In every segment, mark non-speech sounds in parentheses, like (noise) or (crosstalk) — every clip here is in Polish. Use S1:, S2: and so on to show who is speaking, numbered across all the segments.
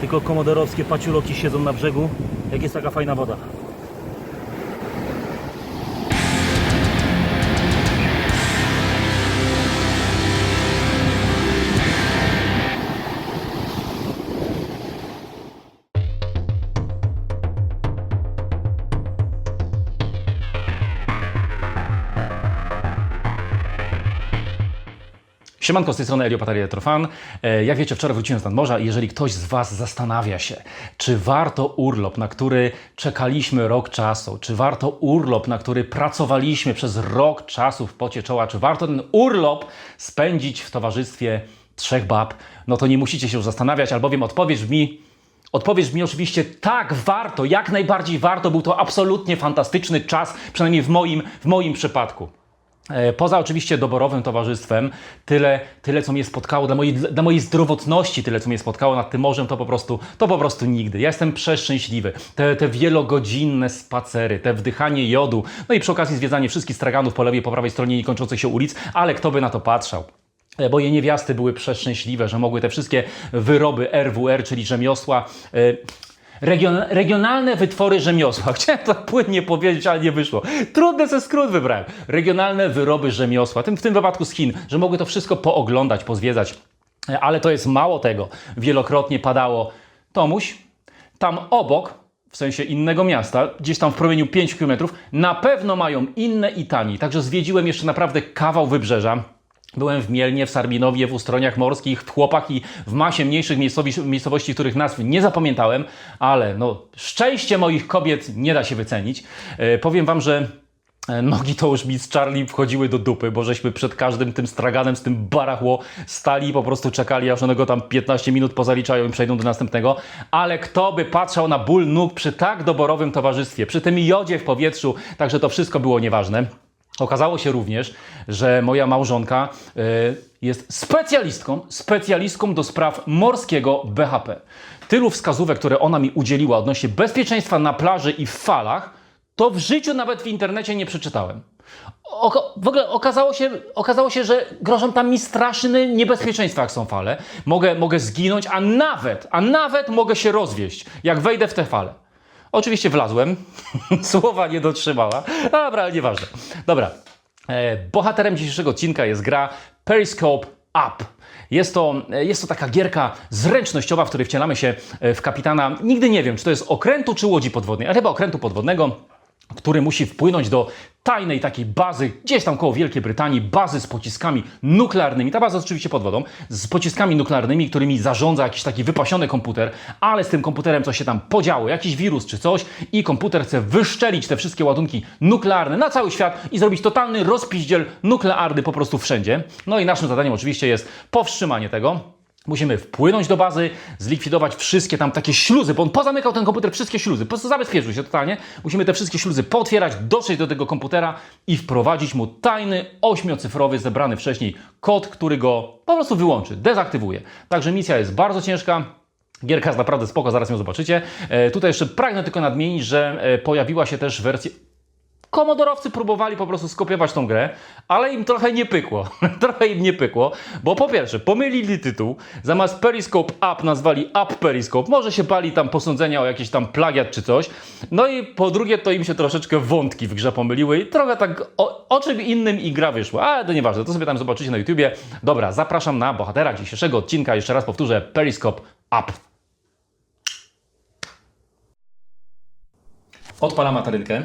S1: Tylko komodorowskie paciuloki siedzą na brzegu, jak jest taka fajna woda.
S2: Siemanko, z tej strony Elio. E, Jak wiecie, wczoraj wróciłem z nadmorza i jeżeli ktoś z Was zastanawia się, czy warto urlop, na który czekaliśmy rok czasu, czy warto urlop, na który pracowaliśmy przez rok czasu w pocie czoła, czy warto ten urlop spędzić w towarzystwie trzech bab, no to nie musicie się już zastanawiać, albowiem odpowiedź brzmi Odpowiedź brzmi oczywiście tak, warto, jak najbardziej warto. Był to absolutnie fantastyczny czas, przynajmniej w moim, w moim przypadku. E, Poza oczywiście doborowym towarzystwem, tyle, tyle co mnie spotkało, dla mojej, dla mojej zdrowotności, tyle co mnie spotkało nad tym morzem, to po prostu, to po prostu nigdy. Ja jestem przeszczęśliwy. Te, te wielogodzinne spacery, te wdychanie jodu, no i przy okazji zwiedzanie wszystkich straganów po lewej po prawej stronie niekończących się ulic, ale kto by na to patrzał? E, Moje niewiasty były przeszczęśliwe, że mogły te wszystkie wyroby RWR, czyli rzemiosła, e, Region, regionalne wytwory rzemiosła. (laughs) Chciałem to płynnie powiedzieć, ale nie wyszło. Trudny ze skrót wybrałem. Regionalne wyroby rzemiosła. Tym, w tym wypadku z Chin, że mogły to wszystko pooglądać, pozwiedzać. Ale to jest mało tego. Wielokrotnie padało. Tomuś, tam obok, w sensie innego miasta, gdzieś tam w promieniu 5 km, na pewno mają inne i taniej. Także zwiedziłem jeszcze naprawdę kawał wybrzeża. Byłem w Mielnie, w Sarbinowie, w Ustroniach Morskich, w Chłopach i w masie mniejszych miejscowości, których nazw nie zapamiętałem, ale no, szczęście moich kobiet nie da się wycenić. E, powiem Wam, że e, nogi to już mi z Charlie wchodziły do dupy, bo żeśmy przed każdym tym straganem, z tym barachło stali i po prostu czekali, aż one go tam 15 minut pozaliczają i przejdą do następnego. Ale kto by patrzał na ból nóg przy tak doborowym towarzystwie, przy tym jodzie w powietrzu, także to wszystko było nieważne. Okazało się również, że moja małżonka y, jest specjalistką, specjalistką do spraw morskiego BHP. Tylu wskazówek, które ona mi udzieliła odnośnie bezpieczeństwa na plaży i w falach, to w życiu nawet w internecie nie przeczytałem. Oko, w ogóle okazało się, okazało się, że grożą tam mi straszne niebezpieczeństwa, jak są fale. Mogę, mogę zginąć, a nawet, a nawet mogę się rozwieść, jak wejdę w te fale. Oczywiście wlazłem, (laughs) słowa nie dotrzymała. Dobra, ale nieważne. Dobra, e, bohaterem dzisiejszego odcinka jest gra Periscope Up. Jest to, e, jest to taka gierka zręcznościowa, w której wcielamy się e, w kapitana. Nigdy nie wiem, czy to jest okrętu, czy łodzi podwodnej, ale chyba okrętu podwodnego który musi wpłynąć do tajnej takiej bazy, gdzieś tam koło Wielkiej Brytanii, bazy z pociskami nuklearnymi. Ta baza oczywiście pod wodą, z pociskami nuklearnymi, którymi zarządza jakiś taki wypasiony komputer, ale z tym komputerem coś się tam podziało, jakiś wirus czy coś i komputer chce wyszczelić te wszystkie ładunki nuklearne na cały świat i zrobić totalny rozpiździel nuklearny po prostu wszędzie. No i naszym zadaniem oczywiście jest powstrzymanie tego. Musimy wpłynąć do bazy, zlikwidować wszystkie tam takie śluzy, bo on pozamykał ten komputer, wszystkie śluzy, po prostu zabezpieczył się totalnie. Musimy te wszystkie śluzy pootwierać, dotrzeć do tego komputera i wprowadzić mu tajny, ośmiocyfrowy, zebrany wcześniej kod, który go po prostu wyłączy, dezaktywuje. Także misja jest bardzo ciężka. Gierka jest naprawdę spoko, zaraz ją zobaczycie. E, tutaj jeszcze pragnę tylko nadmienić, że e, pojawiła się też wersja Komodorowcy próbowali po prostu skopiować tą grę, ale im trochę nie pykło. (laughs) trochę im nie pykło, bo po pierwsze pomylili tytuł, zamiast Periscope Up nazwali Up Periscope. Może się bali tam posądzenia o jakiś tam plagiat czy coś. No i po drugie to im się troszeczkę wątki w grze pomyliły i trochę tak o, o czym innym i gra wyszła. Ale to nieważne, to sobie tam zobaczycie na YouTubie. Dobra, zapraszam na bohatera dzisiejszego odcinka. Jeszcze raz powtórzę, Periscope Up. Odpalam materynkę.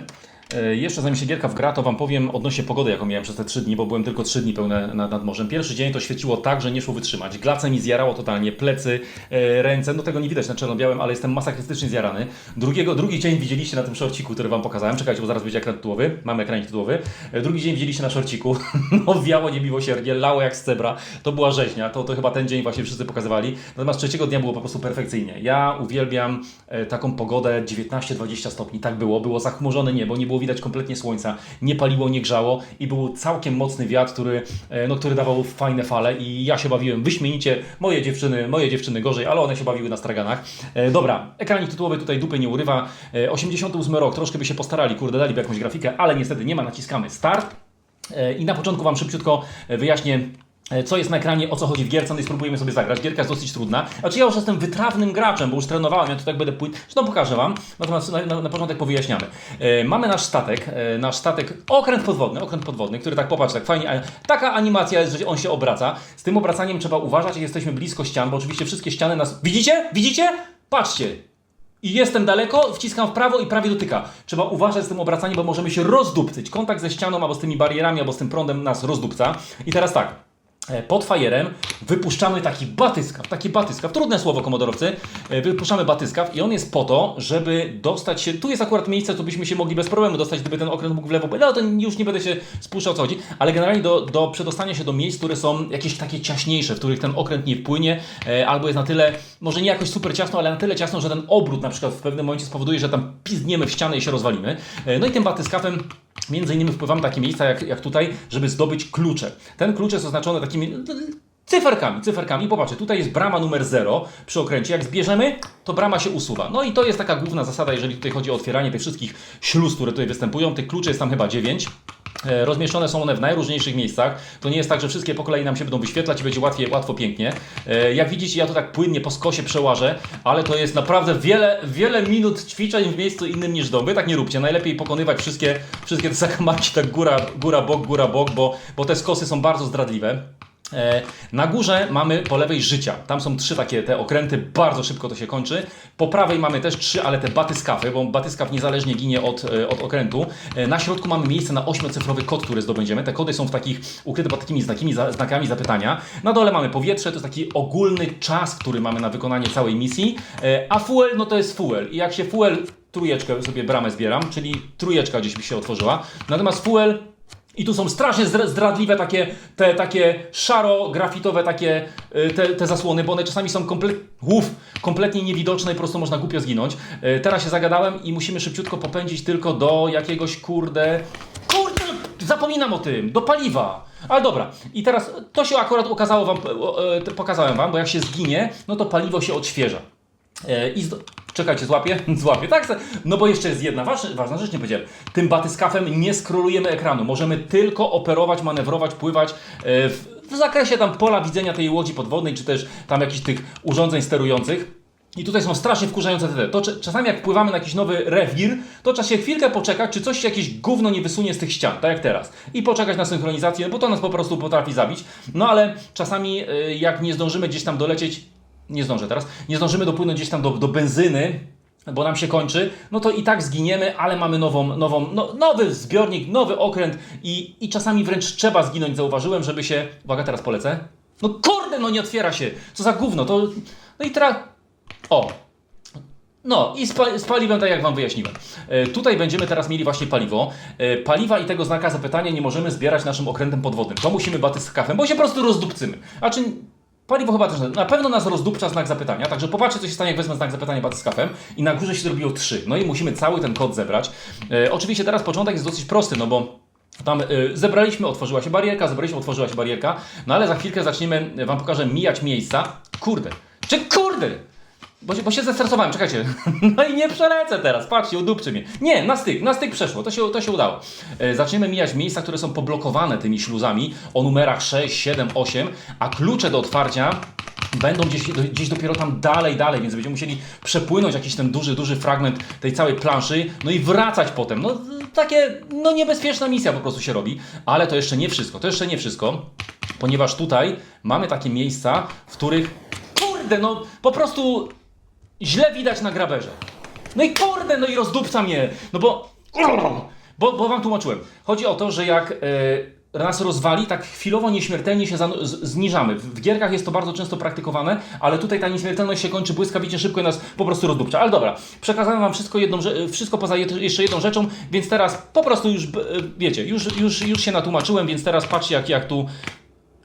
S2: E, Jeszcze zanim się gierka wgra, to Wam powiem odnośnie pogody, jaką miałem przez te 3 dni, bo byłem tylko 3 dni pełne nad, nad morzem. Pierwszy dzień to świeciło tak, że nie szło wytrzymać. Glace mi zjarało totalnie, plecy, e, ręce, no tego nie widać na czarno-białym, ale jestem masakrystycznie zjarany. Drugiego, drugi dzień widzieliście na tym szorciku, który Wam pokazałem. Czekajcie, bo zaraz będzie ekran tytułowy. Mamy ekran tytułowy. E, Drugi dzień widzieliście na szorciku. (laughs) No wiało niemiłosiernie, lało jak z cebra. To była rzeźnia, to, to chyba ten dzień właśnie wszyscy pokazywali. Natomiast trzeciego dnia było po prostu perfekcyjnie. Ja uwielbiam taką pogodę 19-20 stopni. Tak było. Było zachmurzone niebo, nie było widać kompletnie słońca, nie paliło, nie grzało i był całkiem mocny wiatr, który, e, no, który dawał fajne fale i ja się bawiłem wyśmienicie. Moje dziewczyny, moje dziewczyny gorzej, ale one się bawiły na straganach. E, dobra, ekranik tytułowy tutaj dupy nie urywa. E, 88 rok, troszkę by się postarali, kurde, daliby jakąś grafikę, ale niestety nie ma, naciskamy start. E, I na początku Wam szybciutko e, wyjaśnię, e, co jest na ekranie, o co chodzi w gierce, no i spróbujemy sobie zagrać. Gierka jest dosyć trudna. Znaczy ja już jestem wytrawnym graczem, bo już trenowałem, ja to tak będę płyt. Zresztą pokażę Wam, natomiast na, na, na początek powyjaśniamy. E, mamy nasz statek, e, nasz statek, okręt podwodny, okręt podwodny, który tak popatrz, tak fajnie, taka animacja jest, że on się obraca. Z tym obracaniem trzeba uważać, jesteśmy blisko ścian, bo oczywiście wszystkie ściany nas... Widzicie? Widzicie? Patrzcie! I jestem daleko, wciskam w prawo i prawie dotyka. Trzeba uważać z tym obracaniem, bo możemy się rozdupcyć. Kontakt ze ścianą albo z tymi barierami, albo z tym prądem nas rozdupca. I teraz tak. E, Pod fajerem wypuszczamy taki batyskaw, taki batyskaw, trudne słowo komodorowcy, E, wypuszczamy batyskaw i on jest po to, żeby dostać się, tu jest akurat miejsce, tu byśmy się mogli bez problemu dostać, gdyby ten okręt mógł w lewo, no to już nie będę się spuszczał co chodzi, ale generalnie do, do przedostania się do miejsc, które są jakieś takie ciaśniejsze, w których ten okręt nie wpłynie, e, albo jest na tyle, może nie jakoś super ciasno, ale na tyle ciasno, że ten obrót na przykład w pewnym momencie spowoduje, że tam pizdniemy w ścianę i się rozwalimy. No i tym batyskafem Między innymi wpływamy na takie miejsca jak, jak tutaj, żeby zdobyć klucze. Ten klucz jest oznaczony takimi no, cyferkami, cyferkami. Popatrzcie, tutaj jest brama numer 0 przy okręcie. Jak zbierzemy, to brama się usuwa. No i to jest taka główna zasada, jeżeli tutaj chodzi o otwieranie tych wszystkich śluz, które tutaj występują. Tych kluczy jest tam chyba 9. E, Rozmieszczone są one w najróżniejszych miejscach. To nie jest tak, że wszystkie po kolei nam się będą wyświetlać i będzie łatwiej, łatwo, pięknie. E, Jak widzicie, ja to tak płynnie po skosie przełażę, ale to jest naprawdę wiele, wiele minut ćwiczeń w miejscu innym niż dom. Wy tak nie róbcie. Najlepiej pokonywać wszystkie, wszystkie te (laughs) zakamarki tak góra, góra, bok, góra, bok, bo, bo te skosy są bardzo zdradliwe. E, Na górze mamy po lewej życia. Tam są trzy takie te okręty, bardzo szybko to się kończy. Po prawej mamy też trzy, ale te batyskafy, bo batyskaw niezależnie ginie od, e, od okrętu. E, Na środku mamy miejsce na ośmiocyfrowy kod, który zdobędziemy. Te kody są w takich ukryte pod takimi znakami, znakami zapytania. Na dole mamy powietrze, to jest taki ogólny czas, który mamy na wykonanie całej misji. A fuel, no to jest fuel. I jak się fuel, trójeczkę sobie bramę zbieram, czyli trójeczka gdzieś mi się otworzyła. Natomiast fuel i tu są strasznie zdra- zdradliwe takie, te takie szaro-grafitowe takie y, te, te zasłony, bo one czasami są komple- uf, kompletnie niewidoczne i po prostu można głupio zginąć. Y, Teraz się zagadałem i musimy szybciutko popędzić tylko do jakiegoś kurde... Kurde, zapominam o tym, do paliwa. Ale dobra, i teraz to się akurat okazało wam, pokazałem wam, bo jak się zginie, no to paliwo się odświeża. E, I. Czekajcie, złapię? (laughs) Złapię, tak? No bo jeszcze jest jedna ważna, ważna rzecz, nie powiedziałem. Tym batyskafem nie skrolujemy ekranu. Możemy tylko operować, manewrować, pływać e, w, w zakresie tam pola widzenia tej łodzi podwodnej, czy też tam jakichś tych urządzeń sterujących. I tutaj są strasznie wkurzające te. To cz- czasami jak pływamy na jakiś nowy rewir, to trzeba się chwilkę poczekać, czy coś się jakieś gówno nie wysunie z tych ścian, tak jak teraz. I poczekać na synchronizację, bo to nas po prostu potrafi zabić. No ale czasami y, jak nie zdążymy gdzieś tam dolecieć, nie zdążę teraz, nie zdążymy dopłynąć gdzieś tam do, do benzyny, bo nam się kończy, no to i tak zginiemy, ale mamy nową, nową, no, nowy zbiornik, nowy okręt i, i czasami wręcz trzeba zginąć, zauważyłem, żeby się... Uwaga, teraz polecę. No kurde, no nie otwiera się! Co za gówno, to... No i teraz... O, no i z, pa- z paliwem, tak jak Wam wyjaśniłem. E, tutaj będziemy teraz mieli właśnie paliwo. E, paliwa i tego znaka zapytania nie możemy zbierać naszym okrętem podwodnym. To musimy batyskafem, bo się po prostu rozdupcymy. A czy paliwo chyba też na pewno nas rozdupcza znak zapytania, także popatrzcie co się stanie jak wezmę znak zapytania batyskafem i na górze się zrobiło 3. No i musimy cały ten kod zebrać. E, oczywiście teraz początek jest dosyć prosty, no bo tam y, zebraliśmy, otworzyła się barierka, zebraliśmy, otworzyła się barierka, no ale za chwilkę zaczniemy, y, Wam pokażę, mijać miejsca. Kurde, czy kurde! Bo, się- bo się zestresowałem, czekajcie. (laughs) No i nie przelecę teraz, patrzcie, udupczy mnie. Nie, na styk, na styk przeszło, to się, to się udało. E, zaczniemy mijać miejsca, które są poblokowane tymi śluzami o numerach 6, 7, 8, a klucze do otwarcia będą gdzieś, gdzieś dopiero tam dalej, dalej, więc będziemy musieli przepłynąć jakiś ten duży, duży fragment tej całej planszy, no i wracać potem. No takie, no niebezpieczna misja po prostu się robi, ale to jeszcze nie wszystko, to jeszcze nie wszystko, ponieważ tutaj mamy takie miejsca, w których, kurde, no po prostu źle widać na graberze. No i kurde, no i rozdupca mnie, no bo, bo, bo wam tłumaczyłem. Chodzi o to, że jak e, nas rozwali, tak chwilowo nieśmiertelnie się zniżamy. W, gierkach jest to bardzo często praktykowane, ale tutaj ta nieśmiertelność się kończy błyskawicznie szybko i nas po prostu rozdupcza. Ale dobra, przekazałem wam wszystko, jedną, wszystko poza jeszcze jedną rzeczą, więc teraz po prostu już, e, wiecie, już, już, już się natłumaczyłem, więc teraz patrzcie jak, jak tu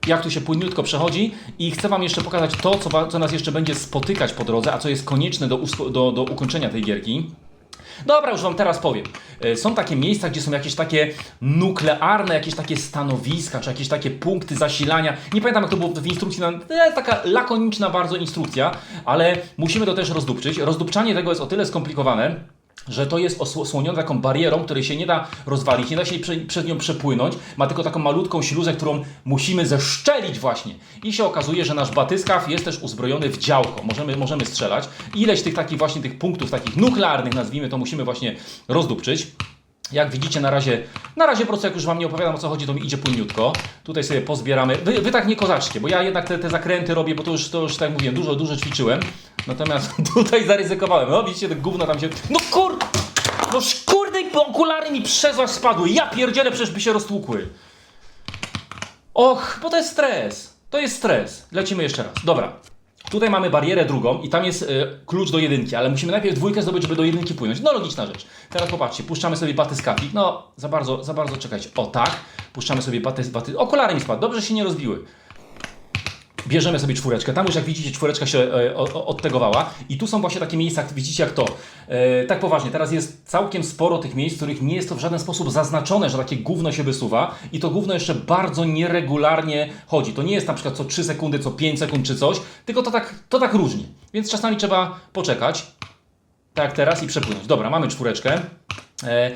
S2: jak tu się płynniutko przechodzi i chcę Wam jeszcze pokazać to, co, co nas jeszcze będzie spotykać po drodze, a co jest konieczne do, do, do ukończenia tej gierki. Dobra, już Wam teraz powiem. E, Są takie miejsca, gdzie są jakieś takie nuklearne, jakieś takie stanowiska, czy jakieś takie punkty zasilania. Nie pamiętam, jak to było w instrukcji. taka lakoniczna bardzo instrukcja, ale musimy to też rozdupczyć. Rozdupczanie tego jest o tyle skomplikowane, że to jest osłonione taką barierą, której się nie da rozwalić, nie da się prze, przez nią przepłynąć, ma tylko taką malutką śluzę, którą musimy zeszczelić właśnie. I się okazuje, że nasz batyskaw jest też uzbrojony w działko, możemy, możemy strzelać. Ileś tych takich właśnie tych punktów, takich nuklearnych nazwijmy, to musimy właśnie rozdupczyć. Jak widzicie na razie, na razie po prostu jak już Wam nie opowiadam o co chodzi, to mi idzie płynniutko. Tutaj sobie pozbieramy. Wy, wy tak nie kozaczcie, bo ja jednak te, te zakręty robię, bo to już, to już tak mówię, dużo, dużo ćwiczyłem. Natomiast (laughs) tutaj zaryzykowałem. No widzicie, te gówno tam się... No kur... No kurde, okulary mi przez was spadły. Ja pierdzielę, przecież by się roztłukły. Och, bo to jest stres. To jest stres. Lecimy jeszcze raz. Dobra. Tutaj mamy barierę drugą i tam jest y, klucz do jedynki, ale musimy najpierw dwójkę zdobyć, żeby do jedynki płynąć. No logiczna rzecz. Teraz popatrzcie, puszczamy sobie batyskafik. No, za bardzo, za bardzo czekajcie. O tak, puszczamy sobie baty, baty... Okulary mi spadły, dobrze się nie rozbiły. Bierzemy sobie czwóreczkę. Tam już jak widzicie, czwóreczka się e, o- odtegowała. I tu są właśnie takie miejsca, jak widzicie jak to. E, tak poważnie, teraz jest całkiem sporo tych miejsc, w których nie jest to w żaden sposób zaznaczone, że takie gówno się wysuwa. I to gówno jeszcze bardzo nieregularnie chodzi. To nie jest na przykład co 3 sekundy, co 5 sekund czy coś, tylko to tak, to tak różni. Więc czasami trzeba poczekać. Tak jak teraz i przepłynąć. Dobra, mamy czwóreczkę. E,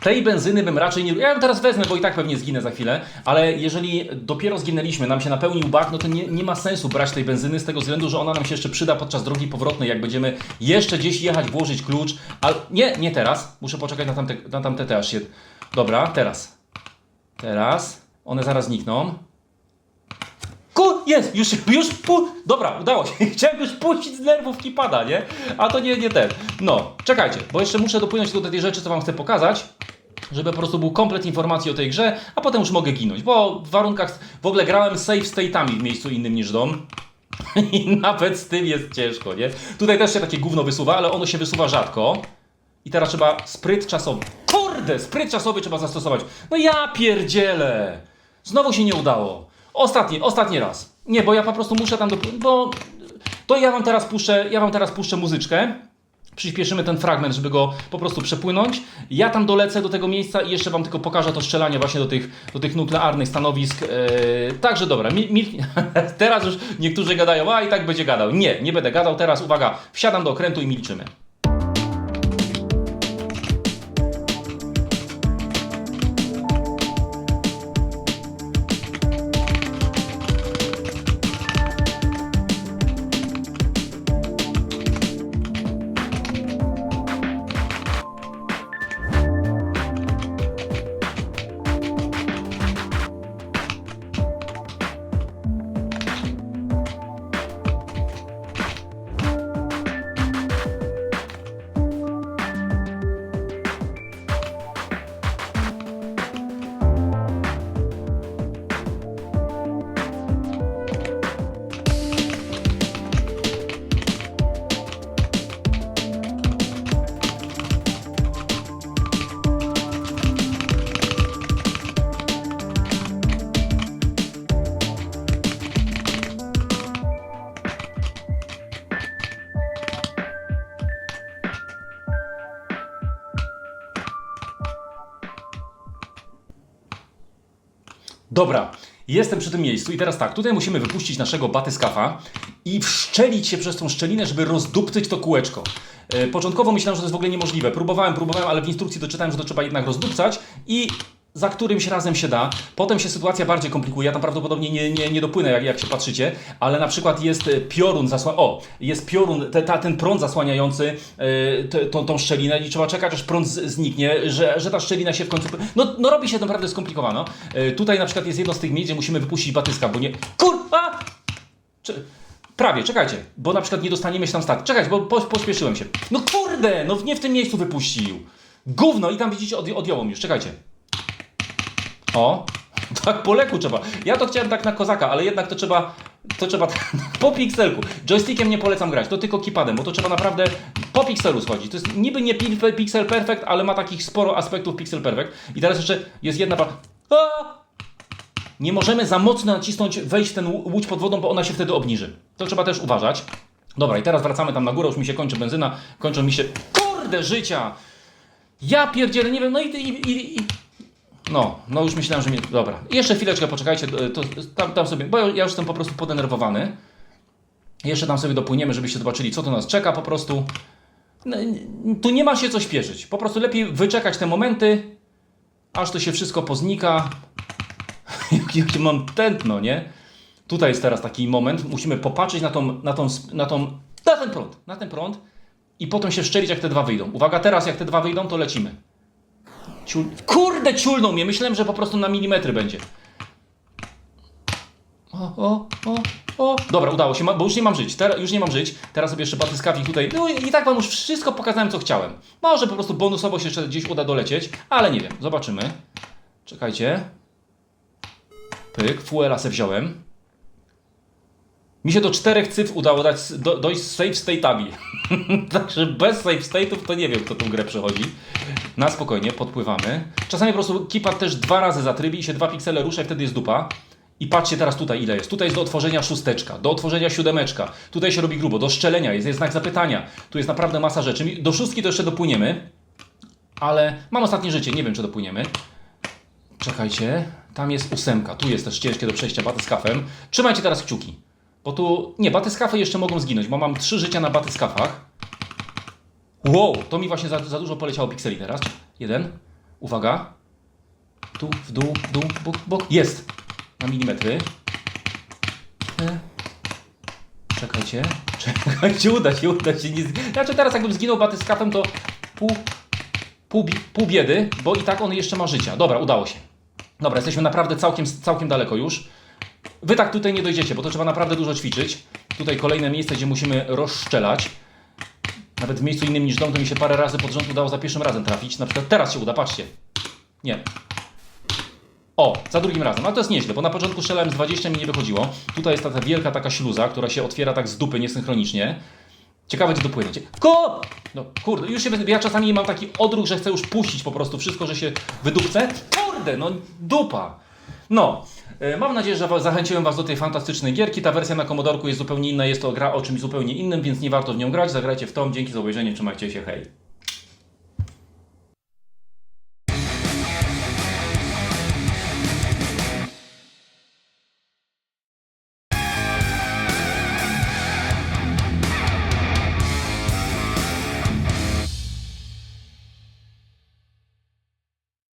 S2: tej benzyny bym raczej nie. Ja ją teraz wezmę, bo i tak pewnie zginę za chwilę, ale jeżeli dopiero zginęliśmy, nam się napełnił bak, no to nie, nie ma sensu brać tej benzyny z tego względu, że ona nam się jeszcze przyda podczas drogi powrotnej, jak będziemy jeszcze gdzieś jechać, włożyć klucz. Ale nie, nie teraz. Muszę poczekać na tamte, na tamte te aż się. Dobra, teraz. Teraz. One zaraz znikną. Jest, już, już, pu, dobra, udało się. (laughs) Chciałem już puścić z nerwów kipada, nie? A to nie, nie ten. No, czekajcie, bo jeszcze muszę dopłynąć do tej rzeczy, co wam chcę pokazać, żeby po prostu był komplet informacji o tej grze, a potem już mogę ginąć, bo w warunkach, w ogóle grałem save state'ami w miejscu innym niż dom. (laughs) I nawet z tym jest ciężko, nie? Tutaj też się takie gówno wysuwa, ale ono się wysuwa rzadko. I teraz trzeba spryt czasowy. Kurde, spryt czasowy trzeba zastosować. No ja pierdzielę. Znowu się nie udało. Ostatni, ostatni raz. Nie, bo ja po prostu muszę tam do, bo to ja wam teraz puszczę, ja wam teraz puszczę muzyczkę. Przyspieszymy ten fragment, żeby go po prostu przepłynąć. Ja tam dolecę do tego miejsca i jeszcze wam tylko pokażę to strzelanie właśnie do tych, do tych nuklearnych stanowisk. Eee, także dobra, (laughs) teraz już niektórzy gadają, a i tak będzie gadał. Nie, nie będę gadał. Teraz uwaga, wsiadam do okrętu i milczymy. Dobra, jestem przy tym miejscu i teraz tak, tutaj musimy wypuścić naszego batyskafa i wszczelić się przez tą szczelinę, żeby rozdupcyć to kółeczko. E, Początkowo myślałem, że to jest w ogóle niemożliwe. Próbowałem, próbowałem, ale w instrukcji doczytałem, że to trzeba jednak rozdupcać i za którymś razem się da. Potem się sytuacja bardziej komplikuje. Ja tam prawdopodobnie nie, nie, nie dopłynę, jak, jak się patrzycie, ale na przykład jest e, piorun zasła... O, jest piorun, te, ta, ten prąd zasłaniający e, te, tą, tą szczelinę i trzeba czekać, aż prąd zniknie, że, że ta szczelina się w końcu... No, no robi się naprawdę skomplikowano. E, tutaj na przykład jest jedno z tych miejsc, gdzie musimy wypuścić batyska, bo nie... Kurwa! Czy... Prawie, czekajcie, bo na przykład nie dostaniemy się tam stać. Czekajcie, bo po, pośpieszyłem się. No kurde, no nie w tym miejscu wypuścił. Gówno i tam widzicie, odj odjąłem już, czekajcie. O, (laughs) tak po leku trzeba. Ja to chciałem tak na kozaka, ale jednak to trzeba, to trzeba (laughs) po pikselku. Joystickiem nie polecam grać, to tylko keypadem, bo to trzeba naprawdę po pikselu schodzić. To jest niby nie pi- pixel perfect, ale ma takich sporo aspektów pixel perfect. I teraz jeszcze jest jedna. A! Nie możemy za mocno nacisnąć, wejść w ten łódź pod wodą, bo ona się wtedy obniży. To trzeba też uważać. Dobra, i teraz wracamy tam na górę, już mi się kończy benzyna, kończą mi się... Kurde, życia! Ja pierdzielę, nie wiem, no i... i, i, i... No, no już myślałem, że mnie... Dobra, jeszcze chwileczkę poczekajcie, to, tam, tam sobie... Bo ja już jestem po prostu podenerwowany. Jeszcze tam sobie dopłyniemy, żebyście zobaczyli, co to nas czeka po prostu. No, Tu nie ma się co śpieszyć. Po prostu lepiej wyczekać te momenty, aż to się wszystko poznika. Jakie jakie mam tętno, nie? Tutaj jest teraz taki moment. Musimy popatrzeć na tą, na tą, na tą, na ten prąd, na ten prąd i potem się szczelić, jak te dwa wyjdą. Uwaga, teraz jak te dwa wyjdą, to lecimy. Ciul... Kurde, ciulnął mnie. Myślałem, że po prostu na milimetry będzie. O, o, o, o. Dobra, udało się, bo już nie mam żyć. Teraz, już nie mam żyć. Teraz sobie jeszcze batyskawik tutaj. No i tak wam już wszystko pokazałem, co chciałem. Może po prostu bonusowo się jeszcze gdzieś uda dolecieć, ale nie wiem. Zobaczymy. Czekajcie. Pyk, fuela se wziąłem. Mi się do czterech cyfr udało dać, do, dojść z save state'ami. (laughs) Także bez save state'ów to nie wiem, kto tą grę przechodzi. Na spokojnie, podpływamy. Czasami po prostu keypad też dwa razy zatrybi i się dwa piksele rusza i wtedy jest dupa. I patrzcie teraz tutaj ile jest. Tutaj jest do otworzenia szósteczka, do otworzenia siódemeczka. Tutaj się robi grubo, do szczelenia jest, jest znak zapytania. Tu jest naprawdę masa rzeczy. Do szóstki to jeszcze dopłyniemy. Ale mam ostatnie życie, nie wiem czy dopłyniemy. Czekajcie, tam jest ósemka. Tu jest też ciężkie do przejścia batyskafem. Trzymajcie teraz kciuki. Bo tu, nie, batyskafy jeszcze mogą zginąć, bo mam trzy życia na batyskafach. Wow, to mi właśnie za, za dużo poleciało pikseli teraz. Jeden. Uwaga. Tu, w dół, w dół, bok, bok. Jest. Na milimetry. E. Czekajcie. (laughs) Czekajcie, uda się, uda się. Nie... Znaczy teraz jakbym zginął batyskafem, to pół, pół, pół biedy, bo i tak on jeszcze ma życia. Dobra, udało się. Dobra, jesteśmy naprawdę całkiem, całkiem daleko już. Wy tak tutaj nie dojdziecie, bo to trzeba naprawdę dużo ćwiczyć. Tutaj kolejne miejsce, gdzie musimy rozszczelać. Nawet w miejscu innym niż dom, to mi się parę razy pod rząd udało za pierwszym razem trafić. Na przykład teraz się uda, patrzcie. Nie. O, za drugim razem. Ale to jest nieźle, bo na początku strzelałem z 20 mi nie wychodziło. Tutaj jest ta, ta wielka taka śluza, która się otwiera tak z dupy niesynchronicznie. Ciekawe, gdzie dopłynie. Cie- Ko! No kurde, już się, ja czasami mam taki odruch, że chcę już puścić po prostu wszystko, że się wydupcę. Kurde, no dupa. No, e, mam nadzieję, że zachęciłem Was do tej fantastycznej gierki. Ta wersja na Komodorku jest zupełnie inna, jest to gra o czymś zupełnie innym, więc nie warto w nią grać. Zagrajcie w tą. Dzięki za obejrzenie, trzymajcie się, hej.